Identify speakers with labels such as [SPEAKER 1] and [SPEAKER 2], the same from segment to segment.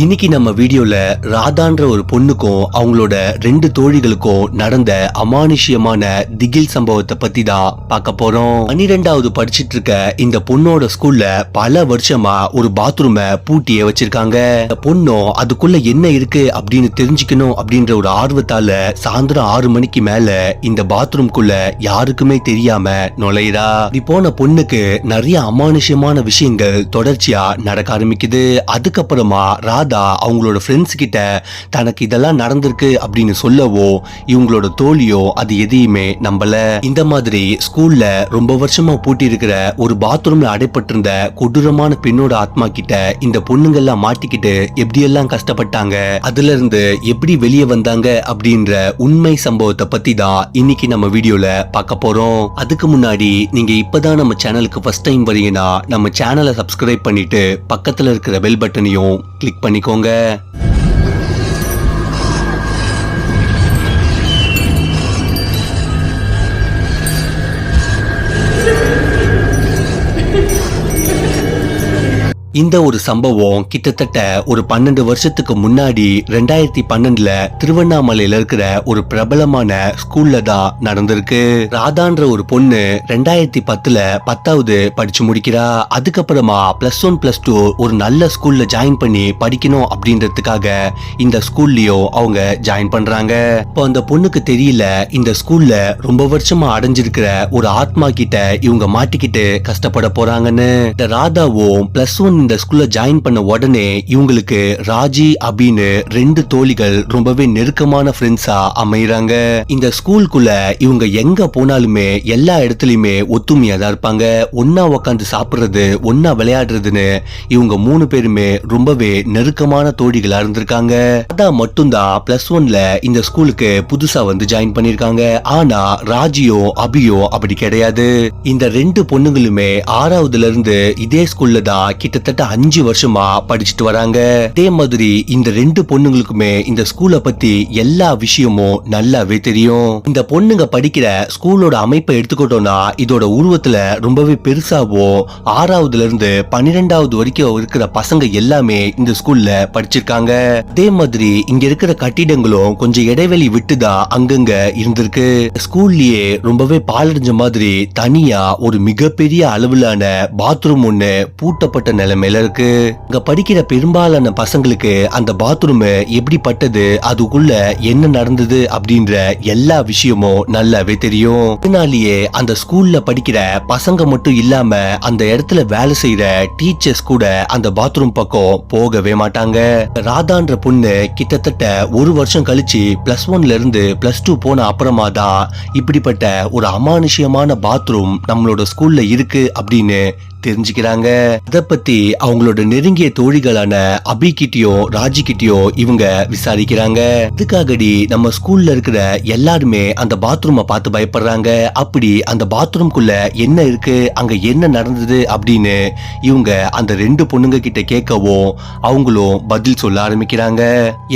[SPEAKER 1] இன்னைக்கு நம்ம வீடியோல ராதான்ற ஒரு பொண்ணுக்கும் அவங்களோட ரெண்டு தோழிகளுக்கும் நடந்த அமானுஷ்யமான திகில் சம்பவத்தை பத்தி தான் பார்க்க போறோம். பன்னிரெண்டாவது படிச்சிட்டு இருக்க இந்த பொண்ணோட ஸ்கூல்ல பல வருஷமா ஒரு பாத்ரூமை பூட்டியே வச்சிருக்காங்க. பொண்ணும் அதுக்குள்ள என்ன இருக்கு அப்படின்னு தெரிஞ்சுக்கணும் அப்படின்ற ஒரு ஆர்வத்தால சாயந்தரம் ஆறு மணிக்கு மேல இந்த பாத்ரூம்குள்ள யாருக்குமே தெரியாம நுழையிறா. இப்படி போன பொண்ணுக்கு நிறைய அமானுஷ்யமான விஷயங்கள் தொடர்ச்சியா நடக்க ஆரம்பிக்குது. அதுக்கப்புறமா ராதா அவங்களோட ஃப்ரெண்ட்ஸ் கிட்ட தனக்கு இதெல்லாம் நடந்திருக்கு அப்படின்னு சொல்லவோ இவங்களோட தோழியோ அது எதையுமே நம்பல. இந்த மாதிரி ஸ்கூல்ல ரொம்ப வருஷமா பூட்டி இருக்கிற ஒரு பாத்ரூம்ல அடைப்பட்டிருந்த கொடூரமான பெண்ணோட ஆத்மா கிட்ட இந்த பொண்ணுங்க எல்லாம் மாட்டிக்கிட்டு எப்படியெல்லாம் கஷ்டப்பட்டாங்க அதுல இருந்து எப்படி வெளியே வந்தாங்க அப்படின்ற உண்மை சம்பவத்தை பத்தி தான் இன்னைக்கு நம்ம வீடியோல பார்க்க போறோம். அதுக்கு முன்னாடி நீங்க இப்பதான் நம்ம சேனலுக்கு ஃபர்ஸ்ட் டைம் வரீங்கன்னா நம்ம சேனலை சப்ஸ்கிரைப் பண்ணிட்டு பக்கத்துல இருக்கிற பெல் பட்டனையும் கிளிக் பண்ணிக்கோங்க. இந்த ஒரு சம்பவம் கிட்டத்தட்ட ஒரு பன்னெண்டு வருஷத்துக்கு முன்னாடி ரெண்டாயிரத்தி பன்னெண்டுல திருவண்ணாமலையில இருக்கிற ஒரு பிரபலமான ஸ்கூல்ல தான் நடந்திருக்கு. ராதான்ற ஒரு பொண்ணு ரெண்டாயிரத்தி பத்துல பத்தாவது படிச்சு முடிக்கிறா. அதுக்கப்புறமா பிளஸ் ஒன் பிளஸ் டூ ஒரு நல்ல ஸ்கூல்ல ஜாயின் பண்ணி படிக்கணும் அப்படின்றதுக்காக இந்த ஸ்கூல்லயும் அவங்க ஜாயின் பண்றாங்க. இப்போ அந்த பொண்ணுக்கு தெரியல இந்த ஸ்கூல்ல ரொம்ப வருஷமா அடைஞ்சிருக்கிற ஒரு ஆத்மா கிட்ட இவங்க மாட்டிக்கிட்டு கஷ்டப்பட போறாங்கன்னு. இந்த ராதாவும் பிளஸ் ஒன் இந்த ஸ்கூல்ல ஜாயின் பண்ண உடனே இவங்களுக்கு ராஜி அப்படின்னு ரெண்டு தோழிகள் ரொம்பவே நெருக்கமான ஃப்ரெண்ட்ஸா அமைறாங்க இந்த ஸ்கூலுக்குள்ள இவங்க எங்க போனாலுமே எல்லா இடத்துலயுமே ஒத்துமையா தான் இருப்பாங்க. ஒன்னா உக்காந்து சாப்பிடுறது ஒன்னா விளையாடுறதுன்னு இவங்க மூணு பேருமே ரொம்பவே நெருக்கமான தோழிகளா இருந்திருக்காங்க. அதான் மட்டும்தான் பிளஸ் ஒன்ல இந்த ஸ்கூலுக்கு புதுசா வந்து ஜாயின் பண்ணிருக்காங்க ஆனா ராஜியோ அபியோ அப்படி கிடையாது. இந்த ரெண்டு பொண்ணுங்களுமே ஆறாவதுல இருந்து இதே ஸ்கூல்ல தான் கிட்டத்தட்ட அஞ்சு வருஷமா படிச்சுட்டு வராங்க. அதே மாதிரி இந்த ரெண்டு பொண்ணுங்களுக்குமே இந்த ஸ்கூல பத்தி எல்லா விஷயமும் நல்லாவே தெரியும். இந்த பொண்ணுங்க படிக்கிற ஸ்கூலோட அமைப்பை எடுத்துக்கிட்டோம்னா இதோட உருவத்துல ரொம்பவே பெருசாவோ ஆறாவதுல இருந்து பன்னிரெண்டாவது வரைக்கும் இருக்கிற பசங்க எல்லாமே இந்த ஸ்கூல்ல படிச்சிருக்காங்க. அதே மாதிரி இங்க இருக்கிற கட்டிடங்களும் கொஞ்சம் இடைவெளி விட்டுதான் அங்கங்க இருந்திருக்கு. ஸ்கூல்லயே ரொம்பவே பாலடைஞ்ச மாதிரி தனியா ஒரு மிகப்பெரிய அளவிலான பாத்ரூம் ஒண்ணு பூட்டப்பட்ட நிலைமை நிலைமையில இருக்கு. இங்க படிக்கிற பெரும்பாலான பசங்களுக்கு அந்த பாத்ரூம் எப்படிப்பட்டது அதுக்குள்ள என்ன நடந்தது அப்படின்ற எல்லா விஷயமும் நல்லாவே தெரியும். இதனாலேயே அந்த ஸ்கூல்ல படிக்கிற பசங்க மட்டும் இல்லாம அந்த இடத்துல வேலை செய்யற டீச்சர்ஸ் கூட அந்த பாத்ரூம் பக்கம் போகவே மாட்டாங்க. ராதான்ற பொண்ணு கிட்டத்தட்ட ஒரு வருஷம் கழிச்சு பிளஸ் ஒன்ல இருந்து பிளஸ் டூ போன அப்புறமா தான் இப்படிப்பட்ட ஒரு அமானுஷ்யமான பாத்ரூம் நம்மளோட ஸ்கூல்ல இருக்கு அப்படின்னு தெரிஞ்சுக்கிறாங்க. அத பத்தி அவங்களோட நெருங்கிய தோழிகளான அபி கிட்டயோ ராஜி கிட்டயோ இவங்க விசாரிக்கிறாங்க. இதுக்காகடி நம்ம ஸ்கூல்ல இருக்கிற எல்லாருமே அந்த பாத்ரூமை பார்த்து பயப்படுறாங்க. அப்படி அந்த பாத்ரூம்குள்ள என்ன இருக்கு அங்க என்ன நடந்தது அப்படின்னு இவங்க அந்த ரெண்டு பொண்ணுங்க கிட்ட கேட்கவும் அவங்களும் பதில் சொல்ல ஆரம்பிக்கிறாங்க.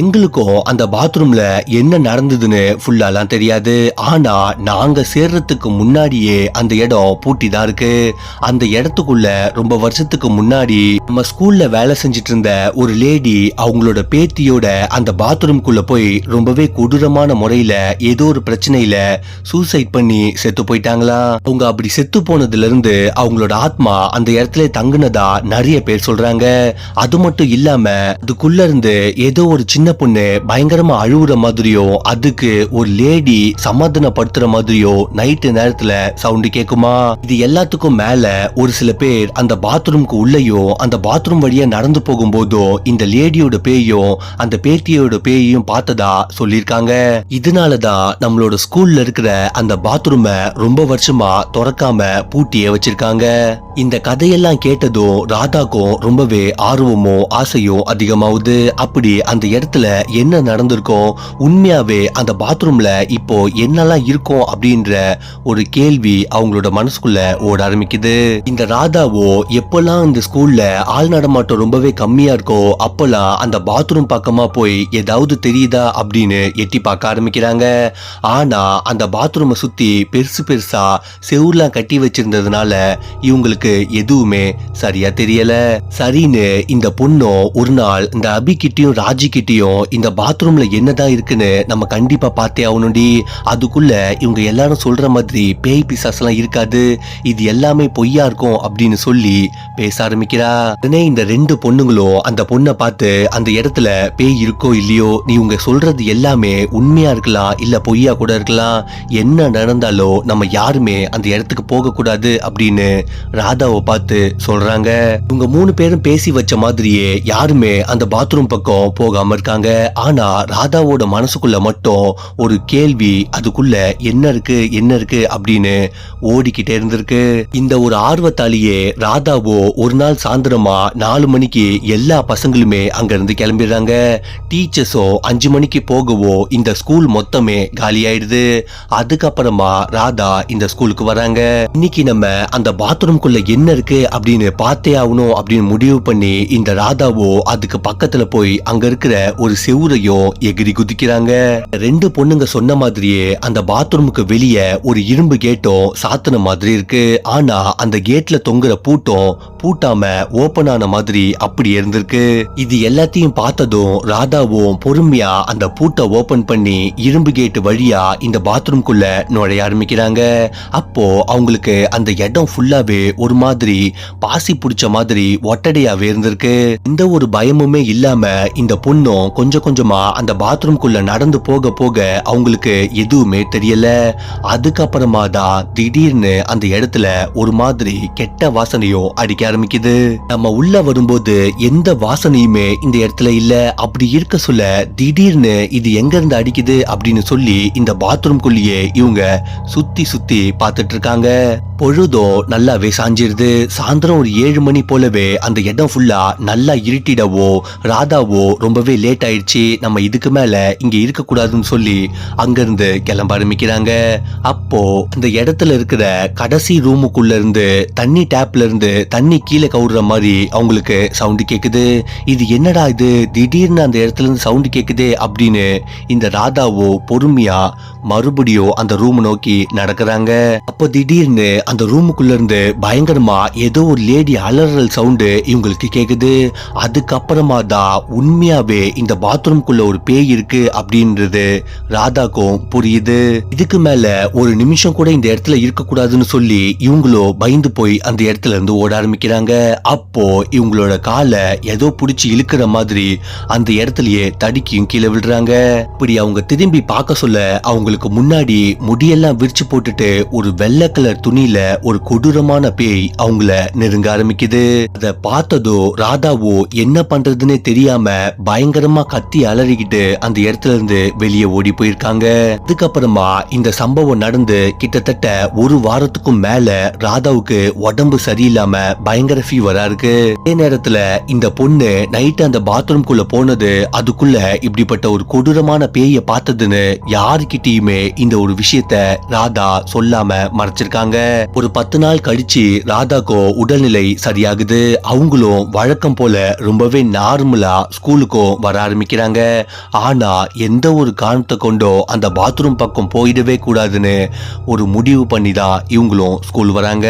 [SPEAKER 1] எங்களுக்கும் அந்த பாத்ரூம்ல என்ன நடந்ததுன்னு ஃபுல்லாலாம் தெரியாது. ஆனா நாங்க சேர்றதுக்கு முன்னாடியே அந்த இடம் பூட்டி தான் இருக்கு. அந்த இடத்துக்கு இடத்துக்குள்ள ரொம்ப வருஷத்துக்கு முன்னாடி நம்ம ஸ்கூல்ல வேலை செஞ்சுட்டு இருந்த ஒரு லேடி அவங்களோட பேத்தியோட அந்த பாத்ரூம்குள்ள போய் ரொம்பவே கொடூரமான முறையில ஏதோ ஒரு பிரச்சனையில சூசைட் பண்ணி செத்து போயிட்டாங்களா? அவங்க அப்படி செத்து போனதுல இருந்து அவங்களோட ஆத்மா அந்த இடத்துல தங்குனதா நிறைய பேர் சொல்றாங்க. அது மட்டும் இல்லாம அதுக்குள்ள இருந்து ஏதோ ஒரு சின்ன பொண்ணு பயங்கரமா அழுவுற மாதிரியோ அதுக்கு ஒரு லேடி சமாதானப்படுத்துற மாதிரியோ நைட்டு நேரத்துல சவுண்டு கேக்குமா? இது எல்லாத்துக்கும் மேல ஒரு சில பேர் அந்த பாத்ரூம்க்கு உள்ளேயோ அந்த பாத்ரூம் வழியா நடந்து போகும்போதோ இந்த லேடியோட பேயும் அந்த பேத்தியோட பேயையும் பார்த்ததா சொல்லியிருக்காங்க. இதனாலதான் நம்மளோட ஸ்கூல்ல இருக்கிற அந்த பாத்ரூம ரொம்ப வருஷமா திறக்காம பூட்டியே வச்சிருக்காங்க. இந்த கதையெல்லாம் கேட்டதும் ராதாக்கும் ரொம்பவே ஆர்வமும் ஆசையும் அதிகமாகுது அப்படி அந்த இடத்துல என்ன நடந்திருக்கும் உண்மையாவே அந்த பாத்ரூம்ல இப்போ என்னெல்லாம் இருக்கும் அப்படின்ற ஒரு கேள்வி அவங்களோட மனசுக்குள்ள ஓட ஆரம்பிக்குது. இந்த ராதாவோ எப்பெல்லாம் இந்த ஸ்கூல்ல ஆள் நடமாட்டம் ரொம்பவே கம்மியா இருக்கோ அப்பெல்லாம் அந்த பாத்ரூம் பக்கமா போய் ஏதாவது தெரியுதா அப்படின்னு எட்டி பார்க்க ஆரம்பிக்கிறாங்க. ஆனா அந்த பாத்ரூமை சுத்தி பெருசு பெருசா செவுர்லாம் கட்டி வச்சிருந்ததுனால இவங்களுக்கு எதுவுமே சரியா தெரியல. சரின்னு இந்த பொண்ணும் ஒரு நாள் இந்த அபி கிட்டயும் ராஜி கிட்டயும் இந்த பாத்ரூம்ல என்னதான் இருக்குன்னு நம்ம கண்டிப்பா பார்த்தே ஆகணும்டி. அதுக்குள்ள இவங்க எல்லாரும் சொல்ற மாதிரி பேய் பிசாஸ் எல்லாம் இருக்காது. இது எல்லாமே பொய்யா இருக்கும் அப்படின்னு சொல்லி பேச ஆரம்பிக்கிறா. உடனே இந்த ரெண்டு பொண்ணுங்களும் அந்த பொண்ணை பார்த்து அந்த இடத்துல பேய் இருக்கோ இல்லையோ நீ உங்க சொல்றது எல்லாமே உண்மையா இருக்கலாம் இல்ல பொய்யா கூட இருக்கலாம். என்ன நடந்தாலும் நம்ம யாருமே அந்த இடத்துக்கு போக கூடாது அப்படின்னு ராதாவை பார்த்து சொல்றாங்க. இவங்க மூணு பேரும் பேசி வச்ச மாதிரியே யாருமே அந்த பாத்ரூம் பக்கம் போகாம இருக்காங்க. ஆனா ராதாவோட மனசுக்குள்ள மட்டும் ஒரு கேள்வி அதுக்குள்ள என்ன இருக்கு என்ன இருக்கு அப்படின்னு ஓடிக்கிட்டே இருந்திருக்கு. இந்த ஒரு ஆர்வத்தாலேயே ராதாவோ ஒரு நாள் சாயந்தரமா நாலு மணிக்கு எல்லா பசங்களுமே அங்க இருந்து கிளம்பிடுறாங்க. டீச்சர்ஸோ அஞ்சு மணிக்கு போகவோ இந்த ஸ்கூல் மொத்தமே காலியாயிடுது. அதுக்கப்புறமா ராதா இந்த ஸ்கூலுக்கு வராங்க. இன்னைக்கு நம்ம அந்த பாத்ரூம்குள்ள என்ன இருக்கு அப்படின்னு பார்த்தே ஆகணும் அப்படின்னு முடிவு பண்ணி இந்த ராதாவோ அதுக்கு பக்கத்துல போய் அங்க இருக்கிற ஒரு செவுரையும் எகிரி குதிக்கிறாங்க. ரெண்டு பொண்ணுங்க சொன்ன மாதிரியே அந்த பாத்ரூமுக்கு வெளியே ஒரு இரும்பு கேட்டும் சாத்தின மாதிரி இருக்கு. ஆனா அந்த கேட்ல தொங்குற பூட்டும் பூட்டாம ஓபன் ஆன மாதிரி அப்படி இருந்திருக்கு. இது எல்லாத்தையும் பார்த்ததும் ராதாவும் பொறுமையா அந்த பூட்டை ஓபன் பண்ணி இரும்பு கேட் வழியா இந்த பாத்ரூம்குள்ள நுழைய ஆரம்பிக்கிறாங்க. அப்போ அவங்களுக்கு அந்த இடம் ஃபுல்லாவே ஒரு மாதிரி பாசி பிடிச்ச மாதிரி ஒட்டடையாவே இருந்திருக்கு. எந்த ஒரு பயமுமே இல்லாம இந்த பொண்ணும் கொஞ்சம் கொஞ்சமா அந்த பாத்ரூம்குள்ள நடந்து போக போக அவங்களுக்கு எதுவுமே தெரியல. அதுக்கப்புறமா தான் திடீர்னு அந்த இடத்துல ஒரு மாதிரி கெட்ட வாசனையும் அடிக்க ஆரம்பிக்குது. நம்ம உள்ள வரும்போது எந்த வாசனையுமே இந்த இடத்துல இல்ல. அப்படி இருக்க சொல்ல திடீர்னு இது எங்க இருந்து அடிக்குது அப்படின்னு சொல்லி இந்த பாத்ரூம்குள்ளேயே இவங்க சுத்தி சுத்தி பார்த்துட்டு இருக்காங்க. பொழுதோ நல்லாவே சாஞ்சிருது. சாயந்தரம் ஒரு ஏழு மணி போலவே அந்த இடம் ஃபுல்லா நல்லா இருட்டிடவோ ராதாவோ ரொம்பவே லேட் ஆயிடுச்சு. நம்ம இதுக்கு மேல இங்க இருக்க கூடாதுன்னு சொல்லி அங்கிருந்து கிளம்ப ஆரம்பிக்கிறாங்க. அப்போ அந்த இடத்துல இருக்கிற கடைசி ரூமுக்குள்ள இருந்து தண்ணி டேப்ல இருந்து தண்ணி கீழே கவுடுற மாதிரி அவங்களுக்கு சவுண்டு கேக்குது. இது என்னடா இது? திடீர்னு அந்த இடத்துல இருந்து சவுண்டு கேக்குது அப்படின்னு இந்த ராதாவோ பொறுமையா மறுபடியும் அந்த ரூம் நோக்கி நடக்கிறாங்க. அப்போ திடீர்னு அந்த ரூமுக்குள்ள இருந்து பயங்கரமா ஏதோ ஒரு லேடி அலறல் சவுண்டு இவங்களுக்கு கேக்குது. அதுக்கப்புறமா தான் உண்மையாவே இந்த பாத்ரூம்குள்ள ஒரு பேய் இருக்கு அப்படின்றது ராதாக்கும் புரியுது. இதுக்கு மேல ஒரு நிமிஷம் கூட இந்த இடத்துல இருக்க கூடாதுன்னு சொல்லி இவங்களும் பயந்து போய் அந்த இடத்துல இருந்து ஓட ஆரம்பிக்கிறாங்க. அப்போ இவங்களோட காலை ஏதோ புடிச்சு இழுக்கிற மாதிரி அந்த இடத்துலயே தடுக்கியும் கீழே விடுறாங்க இப்படி அவங்க திரும்பி பார்க்க சொல்ல அவங்களுக்கு முன்னாடி முடியெல்லாம் விரிச்சு போட்டுட்டு ஒரு வெள்ளை கலர் துணியில ஒரு கொடூரமான பேய் அவங்கள நெருங்க ஆரம்பிக்குது. அத பார்த்ததோ ராதாவோ என்ன பண்றதுன்னே தெரியாம பயங்கரமா கத்தி அலறிக்கிட்டு அந்த இடத்துல இருந்து வெளியே ஓடி போயிருக்காங்க. அதுக்கப்புறமா இந்த சம்பவம் நடந்து கிட்டத்தட்ட ஒரு வாரத்துக்கும் மேல ராதாவுக்கு உடம்பு சரியில்லாம பயங்கர ஃபீவரா இருக்கு. அதே நேரத்துல இந்த பொண்ணு நைட் அந்த பாத்ரூம்குள்ள போனது அதுக்குள்ள இப்படிப்பட்ட ஒரு கொடூரமான பேய பார்த்ததுன்னு யாருக்கிட்டயுமே இந்த ஒரு விஷயத்த ராதா சொல்லாம மறைச்சிருக்காங்க. ஒரு பத்து நாள் கழிச்சு ராதாக்கோ உடல்நிலை சரியாகுது. அவங்களும் வழக்கம் போல ரொம்பவே நார்மலா ஸ்கூலுக்கும் வர ஆரம்பிக்கிறாங்க. ஆனா எந்த ஒரு காரணத்தை கொண்டோ அந்த பாத்ரூம் பக்கம் போயிடவே கூடாதுன்னு ஒரு முடிவு பண்ணி தான் இவங்களும் ஸ்கூல் வராங்க.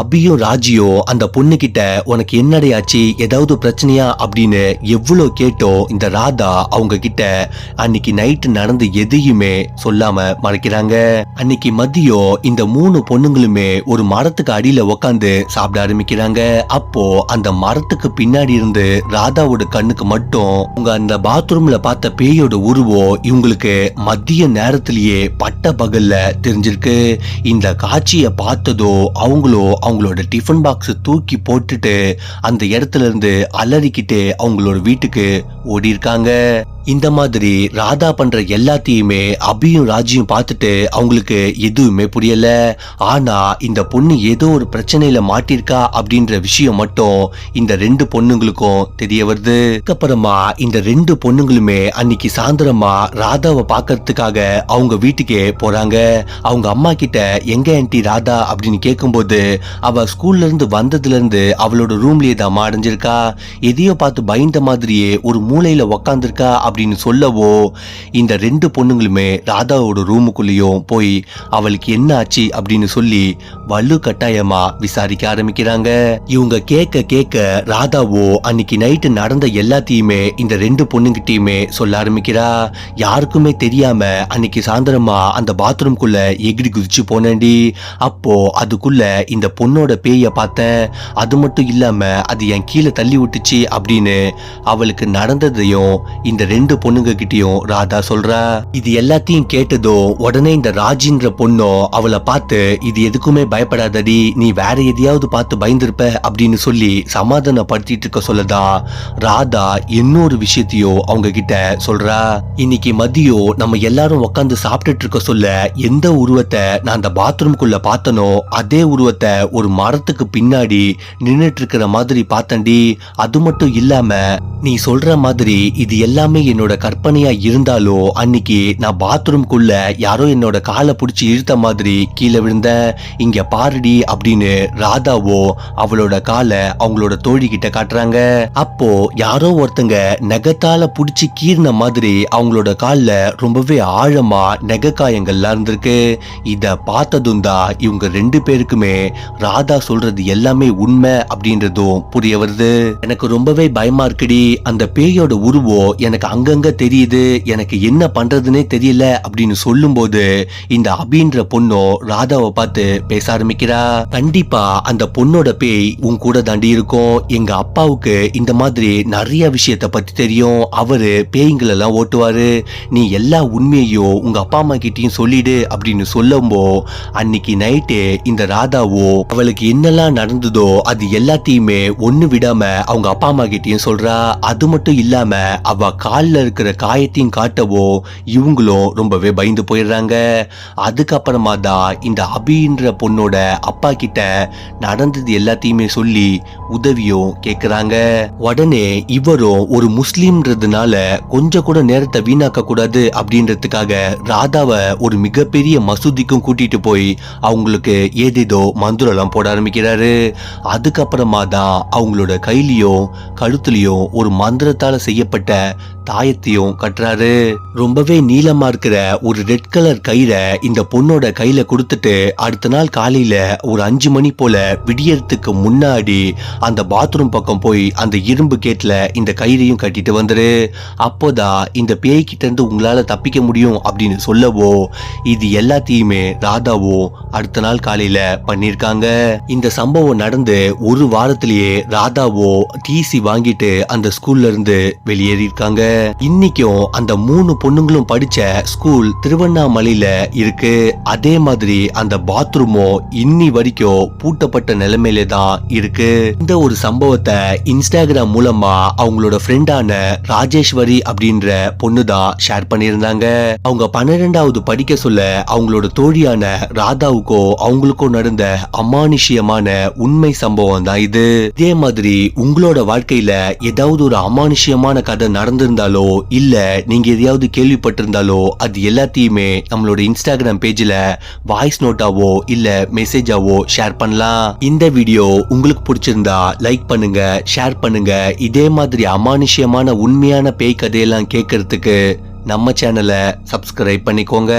[SPEAKER 1] அபியும் ராஜியோ அந்த பொண்ணு கிட்ட உனக்கு என்னடையாச்சு? ஏதாவது பிரச்சனையா? அப்படின்னு எவ்வளோ கேட்டோ இந்த ராதா அவங்க கிட்ட அன்னைக்கு நைட்டு நடந்த எதையுமே சொல்லாம மறைக்கிறாங்க. அன்னைக்கு மதியம் இந்த மூணு பொண்ணுங்களுமே ஒரு மரத்துக்கு அடியில உக்காந்து சாப்பிட ஆரம்பிக்கிறாங்க. அப்போ அந்த மரத்துக்கு பின்னாடி இருந்து ராதாவோட கண்ணுக்கு மட்டும் உங்க அந்த பாத்ரூம்ல பார்த்த பேயோட உருவம் இவங்களுக்கு மதிய நேரத்திலேயே பட்ட பகல்ல தெரிஞ்சிருக்கு. இந்த காட்சியை பார்த்ததோ அவங்களோ அவங்களோட டிஃபன் பாக்ஸ் தூக்கி போட்டுட்டு அந்த இடத்துல இருந்து அலறிக்கிட்டு அவங்களோட வீட்டுக்கு ஓடி இருக்காங்க இந்த மாதிரி ராதா பண்ற எல்லாத்தையுமே அபியும் ராஜியும் பார்த்துட்டு அவங்களுக்கு எதுவுமே புரியல. ஆனா இந்த பொண்ணு ஏதோ ஒரு பிரச்சனையில மாட்டிருக்கா அப்படின்ற விஷயம் மட்டும் இந்த ரெண்டு பொண்ணுங்களுக்கும் தெரிய வருது. அதுக்கப்புறமா இந்த ரெண்டு பொண்ணுங்களுமே அன்னைக்கு சாயந்தரமா ராதாவை பாக்கிறதுக்காக அவங்க வீட்டுக்கே போறாங்க. அவங்க அம்மா கிட்ட எங்க ஆன்டி ராதா? அப்படின்னு கேட்கும்போது அவ ஸ்கூல்ல இருந்து வந்ததுல இருந்து அவளோட ரூம்லயே தான் அடைஞ்சிருக்கா எதையோ பார்த்து பயந்த மாதிரியே ஒரு மூலையில உக்காந்துருக்கா அப்படின்னு அப்படின்னு சொல்லவோ இந்த ரெண்டு பொண்ணுங்களுமே ராதாவோட ரூமுக்குள்ளேயும் போய் அவளுக்கு என்ன ஆச்சு அப்படின்னு சொல்லி வலு கட்டாயமா விசாரிக்க ஆரம்பிக்கிறாங்க. இவங்க கேட்க கேட்க ராதாவோ அன்னைக்கு நைட்டு நடந்த எல்லாத்தையுமே இந்த ரெண்டு பொண்ணுங்கிட்டயுமே சொல்ல ஆரம்பிக்கிறா. யாருக்குமே தெரியாம அன்னைக்கு சாயந்தரமா அந்த பாத்ரூம்குள்ள எகிரி குதிச்சு போனேன்டி. அப்போ அதுக்குள்ள இந்த பொண்ணோட பேய பார்த்தேன். அது மட்டும் இல்லாம அது என் கீழே தள்ளி விட்டுச்சு அப்படின்னு அவளுக்கு நடந்ததையும் இந்த ரெண்டு ரெண்டு பொண்ணுங்க கிட்டயும் ராதா சொல்றா இது எல்லாத்தையும் கேட்டதும் உடனே இந்த ராஜின்ற பொண்ணும் அவளை பார்த்து இது எதுக்குமே பயப்படாதடி நீ வேற எதையாவது பார்த்து பயந்துருப்ப அப்படின்னு சொல்லி சமாதானப்படுத்திட்டு இருக்க சொல்லதா ராதா இன்னொரு விஷயத்தையும் அவங்க கிட்ட சொல்றா. இன்னைக்கு மதியம் நம்ம எல்லாரும் உட்காந்து சாப்பிட்டுட்டு இருக்க சொல்ல எந்த உருவத்தை நான் அந்த பாத்ரூம்குள்ள பார்த்தனோ அதே உருவத்தை ஒரு மரத்துக்கு பின்னாடி நின்றுட்டு இருக்கிற மாதிரி பார்த்தண்டி அது மட்டும் இல்லாம நீ சொல்ற மாதிரி இது எல்லாமே என்னோட கற்பனையா இருந்தாலோ அன்னைக்கு நான் பாத்ரூம்குள்ள யாரோ என்னோட காலை பிடிச்சி இழுத்த மாதிரி கீழே விழுந்தேன். இங்க பாருடி அப்படின்னு ராதாவோ அவளோட காலை அவங்களோட தோழி கிட்ட காட்டுறாங்க. அப்போ யாரோ ஒருத்தங்க நெகத்தால புடிச்சு கீறின மாதிரி அவங்களோட கால்ல ரொம்பவே ஆழமா நெகக்காயங்கள்லாம் இருந்திருக்கு. இத பார்த்ததும் தான் இவங்க ரெண்டு பேருக்குமே ராதா சொல்றது எல்லாமே உண்மை அப்படின்றதும் புரிய வருது. எனக்கு ரொம்பவே பயமா இருக்குடி. அந்த பேயோட உருவம் எனக்கு அங்கங்க தெரியுது எனக்கு என்ன பண்றதுனே தெரியல அப்படின்னு சொல்லும்போது இந்த அபின்ற பொண்ணும் ராதாவை பார்த்து பேச ஆரம்பிக்கிறா. கண்டிப்பா அந்த பொண்ணோட பேய் உன் கூட தாண்டி இருக்கும். எங்க அப்பாவுக்கு இந்த மாதிரி நிறைய விஷயத்த பத்தி தெரியும். அவரு பேய்களை எல்லாம் ஓட்டுவாரு. நீ எல்லா உண்மையையும் உங்க அப்பா அம்மா கிட்டயும் சொல்லிடு அப்படின்னு சொல்லும்போ அன்னைக்கு நைட்டு இந்த ராதாவோ அவளுக்கு என்னெல்லாம் நடந்ததோ அது எல்லாத்தையுமே ஒண்ணு விடாம அவங்க அப்பா அம்மா கிட்டயும் சொல்றா. அது மட்டும் இல்லாம அவ கால்ல இருக்கிற காயத்தையும் காட்டவோ இவங்களும் ரொம்பவே பயந்து போயிடுறாங்க. அதுக்கப்புறமா தான் இந்த அபின்ற பொண்ணோட அப்பா கிட்ட நடந்தது எல்லாத்தையுமே சொல்லி உதவியும் கேக்குறாங்க. உடனே இவரும் ஒரு முஸ்லீம்ன்றதுனால கொஞ்சம் கூட நேரத்தை வீணாக்க கூடாது அப்படின்றதுக்காக ராதாவை ஒரு மிகப்பெரிய மசூதிக்கும் கூட்டிட்டு போய் அவங்களுக்கு ஏதேதோ மந்திரம்லாம் போட ஆரம்பிக்கிறாரு. அதுக்கப்புறமா தான் அவங்களோட கையிலையும் கழுத்துலயும் ஒரு மந்திரத்தால செய்யப்பட்ட தாயத்தையும் கட்டுறாரு. ரொம்பவே நீளமா இருக்கிற ஒரு ரெட் கலர் கயிறை இந்த பொண்ணோட கையில கொடுத்துட்டு அடுத்த நாள் காலையில ஒரு அஞ்சு மணி போல விடியறதுக்கு முன்னாடி அந்த பாத்ரூம் பக்கம் போய் அந்த இரும்பு கேட்ல இந்த கயிறையும் கட்டிட்டு வந்துரு. அப்போதான் இந்த பேய்கிட்ட இருந்து உங்களால தப்பிக்க முடியும் அப்படின்னு சொல்லவோ இது எல்லாத்தையுமே ராதாவோ அடுத்த நாள் காலையில பண்ணிருக்காங்க. இந்த சம்பவம் நடந்து ஒரு வாரத்திலேயே ராதாவோ டிசி வாங்கிட்டு அந்த ஸ்கூல்ல இருந்து வெளியேறியிருக்காங்க. இன்னைக்கும் அந்த மூணு பொண்ணுங்களும் படிச்ச ஸ்கூல் திருவண்ணாமலையில இருக்கு. அதே மாதிரி அந்த பாத்ரூமும் இன்னி வரைக்கும் பூட்டப்பட்ட நிலைமையில தான் இருக்கு. இந்த ஒரு சம்பவத்தை இன்ஸ்டாகிராம் மூலமா அவங்களோட ஃப்ரெண்டான ராஜேஸ்வரி அப்படின்ற பொண்ணு தான் ஷேர் பண்ணியிருந்தாங்க. அவங்க பன்னிரெண்டாவது படிக்க சொல்ல அவங்களோட தோழியான ராதாவுக்கோ அவங்களுக்கோ நடந்த அமானுஷியமான உண்மை சம்பவம் தான் இது. இதே மாதிரி உங்களோட வாழ்க்கையில ஏதாவது ஒரு அமானுஷியமான கதை நடந்திருந்தாலோ இல்லை நீங்கள் எதையாவது கேள்விப்பட்டிருந்தாலோ அது எல்லாத்தையுமே நம்மளோட இன்ஸ்டாகிராம் பேஜில் வாய்ஸ் நோட்டாவோ இல்லை மெசேஜாவோ ஷேர் பண்ணலாம். இந்த வீடியோ உங்களுக்கு பிடிச்சிருந்தா லைக் பண்ணுங்க ஷேர் பண்ணுங்க. இதே மாதிரி அமானுஷ்யமான உண்மையான பேய் கதையெல்லாம் கேட்கறதுக்கு நம்ம சேனலை சப்ஸ்கிரைப் பண்ணிக்கோங்க.